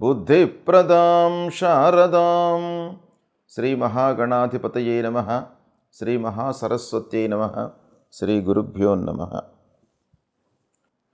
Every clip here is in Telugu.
బుద్ధిప్రదాం శారదాం. శ్రీ మహాగణాధిపతయే నమ. శ్రీ మహాసరస్వత్యై నమ. శ్రీ గురుభ్యో నమ.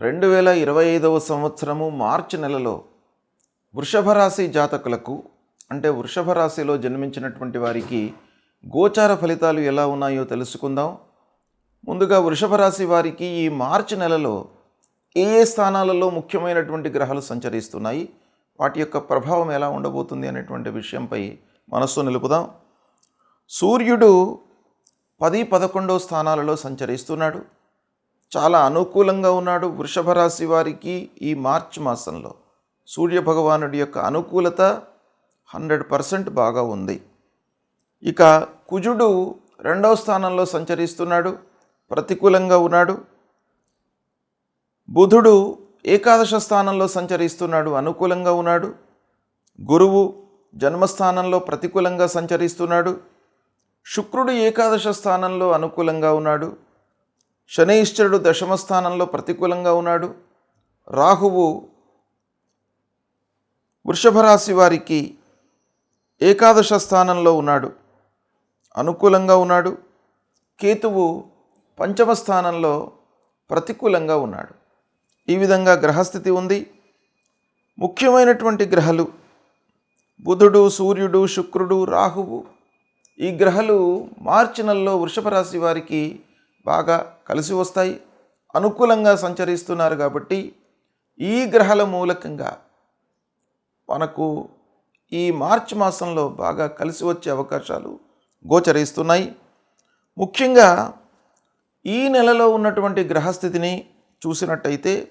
రెండు వేల ఇరవై ఐదవ సంవత్సరము మార్చి నెలలో వృషభ రాశి జాతకులకు అంటే వృషభ రాశిలో జన్మించినటువంటి వారికి గోచార ఫలితాలు ఎలా ఉన్నాయో తెలుసుకుందాం. ముందుగా వృషభ రాశి వారికి ఈ మార్చి నెలలో ఏ ఏ స్థానాలలో ముఖ్యమైనటువంటి గ్రహాలు సంచరిస్తున్నాయి వాటి యొక్క ప్రభావం ఎలా ఉండబోతుంది అనేటువంటి విషయంపై మనస్సు నిలుపుదాం. సూర్యుడు పది పదకొండో స్థానాలలో సంచరిస్తున్నాడు. చాలా అనుకూలంగా ఉన్నాడు. వృషభ రాశి వారికి ఈ మార్చ్ మాసంలో సూర్య భగవానుడి యొక్క అనుకూలత హండ్రెడ్ పర్సెంట్ బాగా ఉంది. ఇక కుజుడు రెండవ స్థానంలో సంచరిస్తున్నాడు. ప్రతికూలంగా ఉన్నాడు. బుధుడు ఏకాదశ స్థానంలో సంచరిస్తున్నాడు అనుకూలంగా ఉన్నాడు. గురువు జన్మస్థానంలో ప్రతికూలంగా సంచరిస్తున్నాడు. శుక్రుడు ఏకాదశ స్థానంలో అనుకూలంగా ఉన్నాడు. శనైశ్వరుడు దశమ స్థానంలో ప్రతికూలంగా ఉన్నాడు. రాహువు వృషభ రాశి వారికి ఏకాదశ స్థానంలో ఉన్నాడు. అనుకూలంగా ఉన్నాడు. కేతువు పంచమ స్థానంలో ప్రతికూలంగా ఉన్నాడు. ఈ విధంగా గ్రహస్థితి ఉంది. ముఖ్యమైనటువంటి గ్రహాలు బుధుడు సూర్యుడు శుక్రుడు రాహువు ఈ గ్రహాలు మార్చి నెలలో వృషభ రాశి వారికి బాగా కలిసి వస్తాయి. అనుకూలంగా సంచరిస్తున్నారు కాబట్టి ఈ గ్రహాల మూలకంగా మనకు ఈ మార్చ్ మాసంలో బాగా కలిసి వచ్చే అవకాశాలు గోచరిస్తున్నాయి. ముఖ్యంగా ఈ నెలలో ఉన్నటువంటి గ్రహస్థితిని చూసినట్టయితే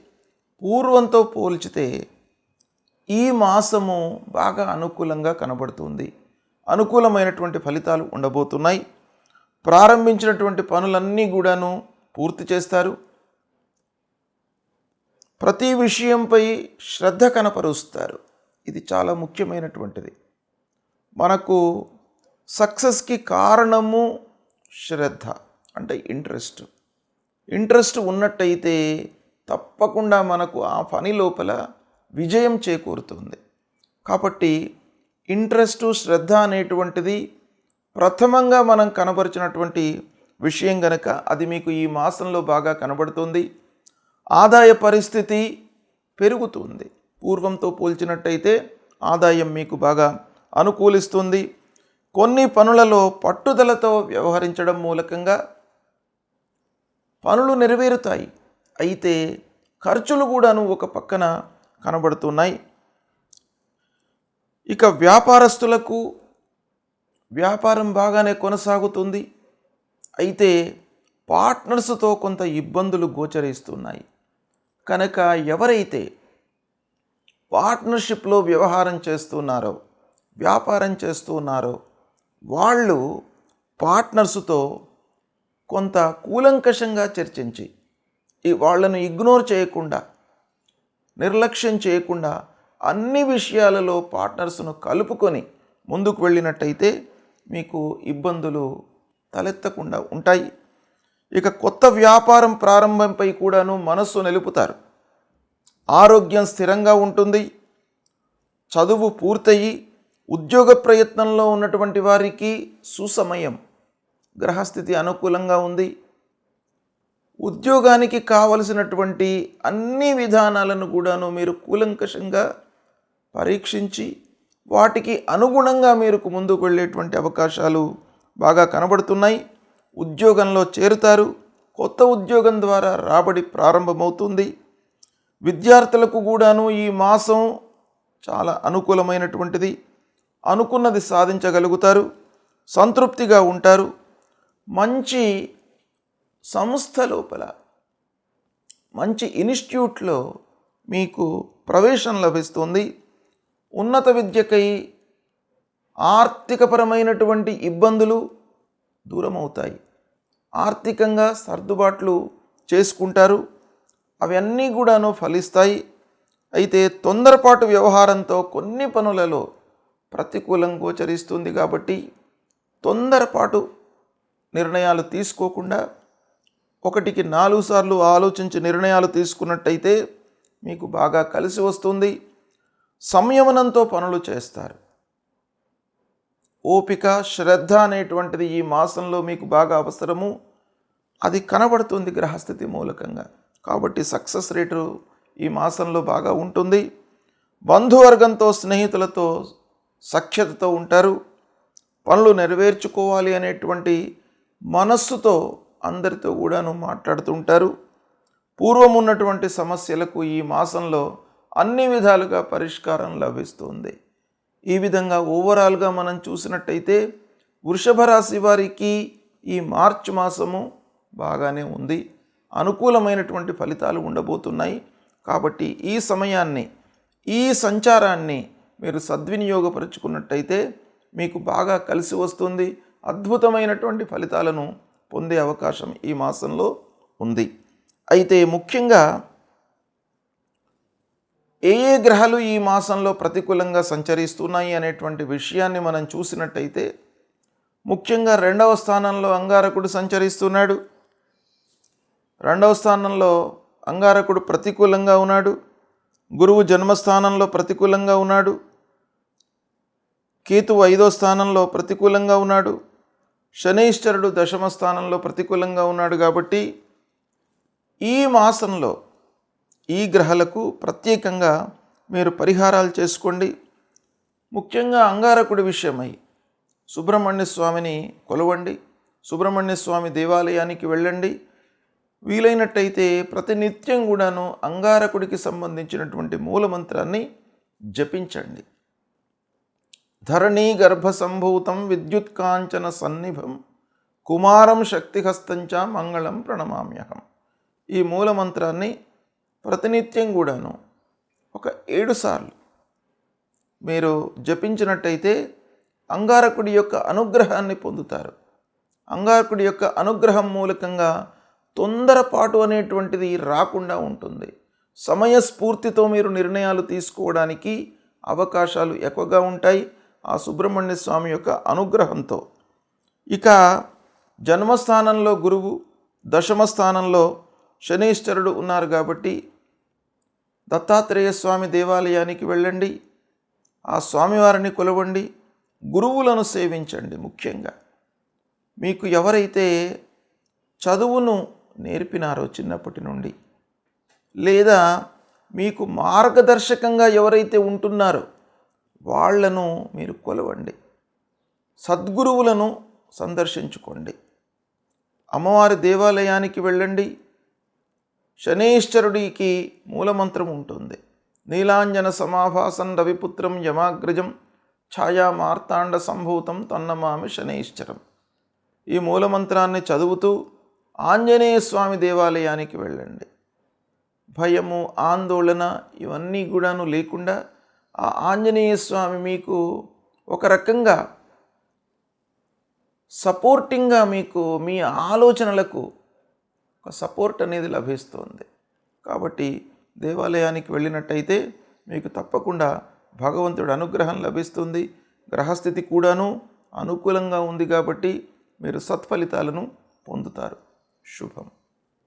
పూర్వంతో పోల్చితే ఈ మాసము బాగా అనుకూలంగా కనబడుతుంది. అనుకూలమైనటువంటి ఫలితాలు ఉండబోతున్నాయి. ప్రారంభించినటువంటి పనులన్నీ కూడాను పూర్తి చేస్తారు. ప్రతి విషయంపై శ్రద్ధ కనపరుస్తారు. ఇది చాలా ముఖ్యమైనటువంటిది. మనకు సక్సెస్కి కారణము శ్రద్ధ అంటే ఇంట్రెస్ట్. ఇంట్రెస్ట్ ఉన్నట్టయితే తప్పకుండా మనకు ఆ పని లోపల విజయం చేకూరుతుంది. కాబట్టి ఇంట్రెస్టు శ్రద్ధ అనేటువంటిది ప్రథమంగా మనం కనబరిచినటువంటి విషయం గనక అది మీకు ఈ మాసంలో బాగా కనబడుతుంది. ఆదాయ పరిస్థితి పెరుగుతుంది. పూర్వంతో పోల్చినట్టయితే ఆదాయం మీకు బాగా అనుకూలిస్తుంది. కొన్ని పనులలో పట్టుదలతో వ్యవహరించడం మూలకంగా పనులు నెరవేరుతాయి. అయితే ఖర్చులు కూడాను ఒక పక్కన కనబడుతున్నాయి. ఇక వ్యాపారస్తులకు వ్యాపారం బాగానే కొనసాగుతుంది. అయితే పార్ట్నర్స్తో కొంత ఇబ్బందులు గోచరిస్తున్నాయి. కనుక ఎవరైతే పార్ట్నర్షిప్లో వ్యవహారం చేస్తున్నారో వ్యాపారం చేస్తున్నారో వాళ్ళు పార్ట్నర్స్తో కొంత కూలంకషంగా చర్చించి ఈ వాళ్ళను ఇగ్నోర్ చేయకుండా నిర్లక్ష్యం చేయకుండా అన్ని విషయాలలో పార్ట్నర్స్ను కలుపుకొని ముందుకు వెళ్ళినట్టయితే మీకు ఇబ్బందులు తలెత్తకుండా ఉంటాయి. ఇక కొత్త వ్యాపారం ప్రారంభంపై కూడాను మనస్సు నిలుపుతారు. ఆరోగ్యం స్థిరంగా ఉంటుంది. చదువు పూర్తయి ఉద్యోగ ప్రయత్నంలో ఉన్నటువంటి వారికి సుసమయం. గ్రహస్థితి అనుకూలంగా ఉంది. ఉద్యోగానికి కావలసినటువంటి అన్ని విధానాలను కూడాను మీరు కూలంకషంగా పరీక్షించి వాటికి అనుగుణంగా మీరు ముందుకు వెళ్ళేటువంటి అవకాశాలు బాగా కనబడుతున్నాయి. ఉద్యోగంలో చేరుతారు. కొత్త ఉద్యోగం ద్వారా రాబడి ప్రారంభమవుతుంది. విద్యార్థులకు కూడాను ఈ మాసం చాలా అనుకూలమైనటువంటిది. అనుకున్నది సాధించగలుగుతారు. సంతృప్తిగా ఉంటారు. మంచి సంస్థ లోపల మంచి ఇన్స్టిట్యూట్లో మీకు ప్రవేశం లభిస్తుంది. ఉన్నత విద్యకై ఆర్థికపరమైనటువంటి ఇబ్బందులు దూరమవుతాయి. ఆర్థికంగా సర్దుబాట్లు చేసుకుంటారు. అవన్నీ కూడాను ఫలిస్తాయి. అయితే తొందరపాటు వ్యవహారంతో కొన్ని పనులలో ప్రతికూలం గోచరిస్తుంది కాబట్టి తొందరపాటు నిర్ణయాలు తీసుకోకుండా ఒకటికి నాలుగు సార్లు ఆలోచించి నిర్ణయాలు తీసుకున్నట్టయితే మీకు బాగా కలిసి వస్తుంది. సంయమనంతో పనులు చేస్తారు. ఓపిక శ్రద్ధ అనేటువంటిది ఈ మాసంలో మీకు బాగా అవసరము. అది కనబడుతుంది గ్రహస్థితి మూలకంగా. కాబట్టి సక్సెస్ రేటు ఈ మాసంలో బాగా ఉంటుంది. బంధువర్గంతో స్నేహితులతో సఖ్యతతో ఉంటారు. పనులు నెరవేర్చుకోవాలి అనేటువంటి మనస్సుతో అందరితో కూడాను మాట్లాడుతుంటారు. పూర్వం ఉన్నటువంటి సమస్యలకు ఈ మాసంలో అన్ని విధాలుగా పరిష్కారం లభిస్తుంది. ఈ విధంగా ఓవరాల్గా మనం చూసినట్టయితే వృషభ రాశి వారికి ఈ మార్చ్ మాసము బాగానే ఉంది. అనుకూలమైనటువంటి ఫలితాలు ఉండబోతున్నాయి. కాబట్టి ఈ సమయాన్ని ఈ సంచారాన్ని మీరు సద్వినియోగపరుచుకున్నట్టయితే మీకు బాగా కలిసి వస్తుంది. అద్భుతమైనటువంటి ఫలితాలను పొందే అవకాశం ఈ మాసంలో ఉంది. అయితే ముఖ్యంగా ఏ ఏ గ్రహాలు ఈ మాసంలో ప్రతికూలంగా సంచరిస్తున్నాయి అనేటువంటి విషయాన్ని మనం చూసినట్టయితే ముఖ్యంగా రెండవ స్థానంలో అంగారకుడు సంచరిస్తున్నాడు. రెండవ స్థానంలో అంగారకుడు ప్రతికూలంగా ఉన్నాడు. గురువు జన్మస్థానంలో ప్రతికూలంగా ఉన్నాడు. కేతువు ఐదో స్థానంలో ప్రతికూలంగా ఉన్నాడు. శనైశ్వరుడు దశమ స్థానంలో ప్రతికూలంగా ఉన్నాడు కాబట్టి ఈ మాసంలో ఈ గ్రహాలకు ప్రత్యేకంగా మీరు పరిహారాలు చేసుకోండి. ముఖ్యంగా అంగారకుడి విషయమై సుబ్రహ్మణ్య స్వామిని కొలవండి. సుబ్రహ్మణ్య స్వామి దేవాలయానికి వెళ్ళండి. వీలైనట్టయితే ప్రతినిత్యం కూడాను అంగారకుడికి సంబంధించినటువంటి మూలమంత్రాన్ని జపించండి. ధరణీ గర్భ సంభూతం విద్యుత్ కాంచన సన్నిభం కుమారం శక్తిహస్తంచ మంగళం ప్రణమామ్యహం ఈ మూలమంత్రాన్ని ప్రతినిత్యం కూడాను ఒక ఏడు సార్లు మీరు జపించినట్టయితే అంగారకుడి యొక్క అనుగ్రహాన్ని పొందుతారు. అంగారకుడి యొక్క అనుగ్రహం మూలకంగా తొందరపాటు అనేటువంటిది రాకుండా ఉంటుంది. సమయస్ఫూర్తితో మీరు నిర్ణయాలు తీసుకోవడానికి అవకాశాలు ఎక్కువగా ఉంటాయి. ఆ సుబ్రహ్మణ్య స్వామి యొక్క అనుగ్రహంతో. ఇక జన్మస్థానంలో గురువు దశమ స్థానంలో శనీశ్వరుడు ఉన్నారు కాబట్టి దత్తాత్రేయ స్వామి దేవాలయానికి వెళ్ళండి ఆ స్వామివారిని కొలవండి గురువులను సేవించండి ముఖ్యంగా. మీకు ఎవరైతే చదువును నేర్పినారో చిన్నప్పటి నుండి లేదా మీకు మార్గదర్శకంగా ఎవరైతే ఉంటున్నారో వాళ్ళను మీరు కొలవండి. సద్గురువులను సందర్శించుకోండి. అమ్మవారి దేవాలయానికి వెళ్ళండి. శనీశ్వరుడికి మూలమంత్రం ఉంటుంది. నీలాంజన సమాభాసం రవిపుత్రం యమాగ్రజం ఛాయా మార్తాండ సంభూతం తన్నమామి శనేశ్వరం. ఈ మూలమంత్రాన్ని చదువుతూ ఆంజనేయ స్వామి దేవాలయానికి వెళ్ళండి. భయము ఆందోళన ఇవన్నీ కూడాను లేకుండా ఆ ఆంజనేయ స్వామి మీకు ఒక రకంగా సపోర్టింగ్గా మీకు మీ ఆలోచనలకు ఒక సపోర్ట్ అనేది లభిస్తుంది. కాబట్టి దేవాలయానికి వెళ్ళినట్టయితే మీకు తప్పకుండా భగవంతుడి అనుగ్రహం లభిస్తుంది. గ్రహస్థితి కూడాను అనుకూలంగా ఉంది కాబట్టి మీరు సత్ఫలితాలను పొందుతారు. శుభం.